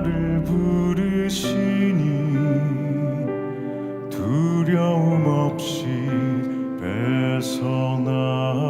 나를 부르시니 두려움 없이 벗어나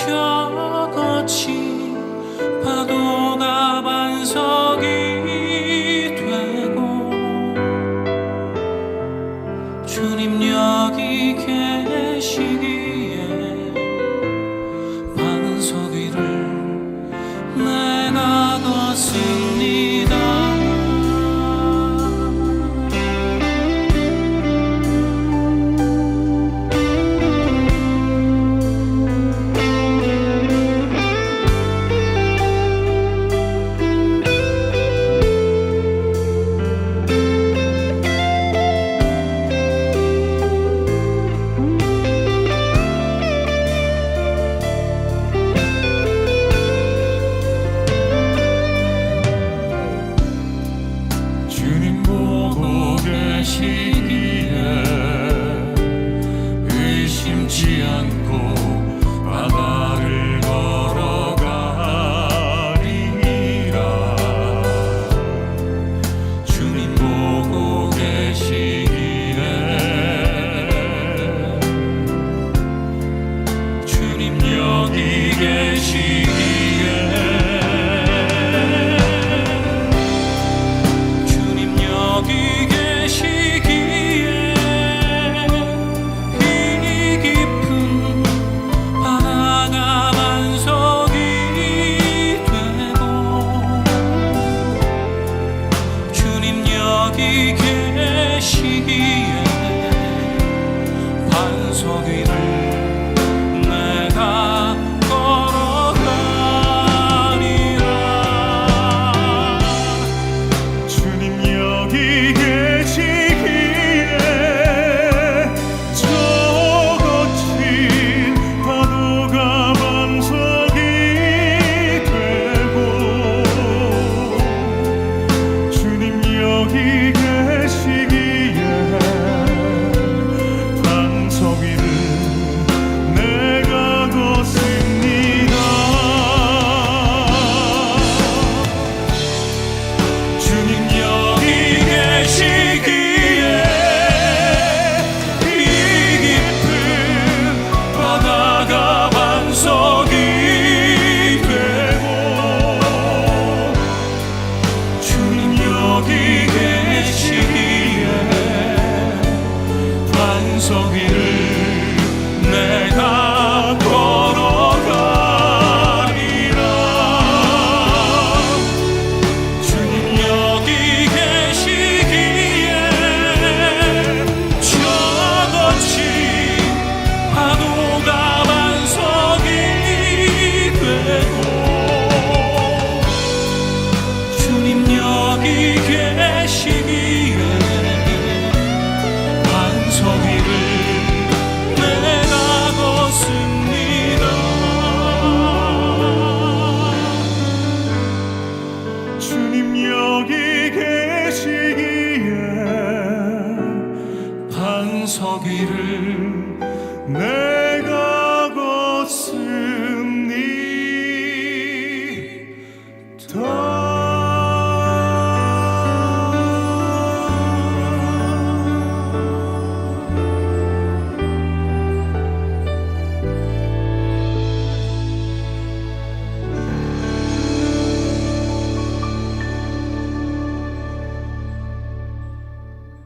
휘저같이 파도가 반석이 되고 주님 여기 계시기에 반석 위를 내가 걷으 여기 계시기에 반석이를 내